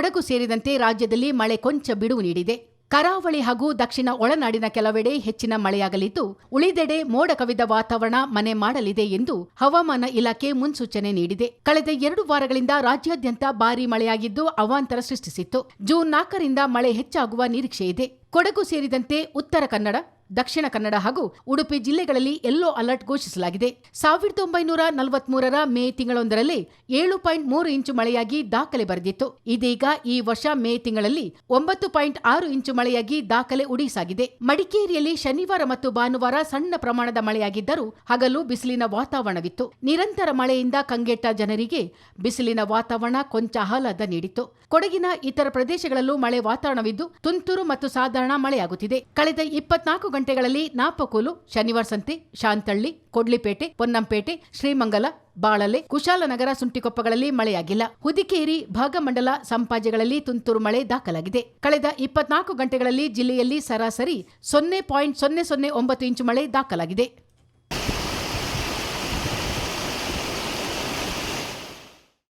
ಕೊಡಗು ಸೇರಿದಂತೆ ರಾಜ್ಯದಲ್ಲಿ ಮಳೆ ಕೊಂಚ ಬಿಡುವು ನೀಡಿದೆ. ಕರಾವಳಿ ಹಾಗೂ ದಕ್ಷಿಣ ಒಳನಾಡಿನ ಕೆಲವೆಡೆ ಹೆಚ್ಚಿನ ಮಳೆಯಾಗಲಿದ್ದು, ಉಳಿದೆಡೆ ಮೋಡ ಕವಿದ ವಾತಾವರಣ ಮನೆ ಮಾಡಲಿದೆ ಎಂದು ಹವಾಮಾನ ಇಲಾಖೆ ಮುನ್ಸೂಚನೆ ನೀಡಿದೆ. ಕಳೆದ ಎರಡು ವಾರಗಳಿಂದ ರಾಜ್ಯಾದ್ಯಂತ ಭಾರೀ ಮಳೆಯಾಗಿದ್ದು ಅವಾಂತರ ಸೃಷ್ಟಿಸಿತ್ತು. ಜೂನ್ ನಾಲ್ಕರಿಂದ ಮಳೆ ಹೆಚ್ಚಾಗುವ ನಿರೀಕ್ಷೆ ಇದೆ. ಕೊಡಗು ಸೇರಿದಂತೆ ಉತ್ತರ ಕನ್ನಡ ದಕ್ಷಿಣ ಕನ್ನಡ ಹಾಗೂ ಉಡುಪಿ ಜಿಲ್ಲೆಗಳಲ್ಲಿ ಯೆಲ್ಲೋ ಅಲರ್ಟ್ ಘೋಷಿಸಲಾಗಿದೆ. ಸಾವಿರದ ಒಂಬೈನೂರ ನಲವತ್ಮೂರರ ಮೇ ತಿಂಗಳೊಂದರಲ್ಲಿ ಏಳು ಪಾಯಿಂಟ್ ಮೂರು ಇಂಚು ಮಳೆಯಾಗಿ ದಾಖಲೆ ಬರೆದಿತ್ತು. ಇದೀಗ ಈ ವರ್ಷ ಮೇ ತಿಂಗಳಲ್ಲಿ ಒಂಬತ್ತು ಪಾಯಿಂಟ್ ಆರು ಇಂಚು ಮಳೆಯಾಗಿ ದಾಖಲೆ ಉಡಿಸಾಗಿದೆ. ಮಡಿಕೇರಿಯಲ್ಲಿ ಶನಿವಾರ ಮತ್ತು ಭಾನುವಾರ ಸಣ್ಣ ಪ್ರಮಾಣದ ಮಳೆಯಾಗಿದ್ದರೂ ಹಗಲು ಬಿಸಿಲಿನ ವಾತಾವರಣವಿತ್ತು. ನಿರಂತರ ಮಳೆಯಿಂದ ಕಂಗೆಟ್ಟ ಜನರಿಗೆ ಬಿಸಿಲಿನ ವಾತಾವರಣ ಕೊಂಚ ಆಹ್ಲಾದ ನೀಡಿತ್ತು. ಕೊಡಗಿನ ಇತರ ಪ್ರದೇಶಗಳಲ್ಲೂ ಮಳೆ ವಾತಾವರಣವಿದ್ದು, ತುಂತುರು ಮತ್ತು ಸಾಧಾರಣ ಮಳೆಯಾಗುತ್ತಿದೆ. ಕಳೆದ ಇಪ್ಪತ್ನಾಲ್ಕು ಗಂಟೆಗಳಲ್ಲಿ ನಾಪಕೋಲು ಶನಿವಾರ ಸಂತಿ ಶಾಂತಳ್ಳಿ, ಕೊಡ್ಲಿಪೇಟೆ, ಪೊನ್ನಂಪೇಟೆ, ಶ್ರೀಮಂಗಲ, ಬಾಳಲೆ ಕುಶಾಲನಗರ ಸುಂಟಿಕೊಪ್ಪಗಳಲ್ಲಿ ಮಳೆಯಾಗಿಲ್ಲ. ಹುದಿಕೇರಿ, ಭಾಗಮಂಡಲ ಸಂಪಾಜೆಗಳಲ್ಲಿ ತುಂತುರು ಮಳೆ ದಾಖಲಾಗಿದೆ. ಕಳೆದ ಇಪ್ಪತ್ನಾಲ್ಕು ಗಂಟೆಗಳಲ್ಲಿ ಜಿಲ್ಲೆಯಲ್ಲಿ ಸರಾಸರಿ ಸೊನ್ನೆ ಪಾಯಿಂಟ್ ಸೊನ್ನೆ ಸೊನ್ನೆ ಒಂಬತ್ತು ಇಂಚು ಮಳೆ ದಾಖಲಾಗಿದೆ.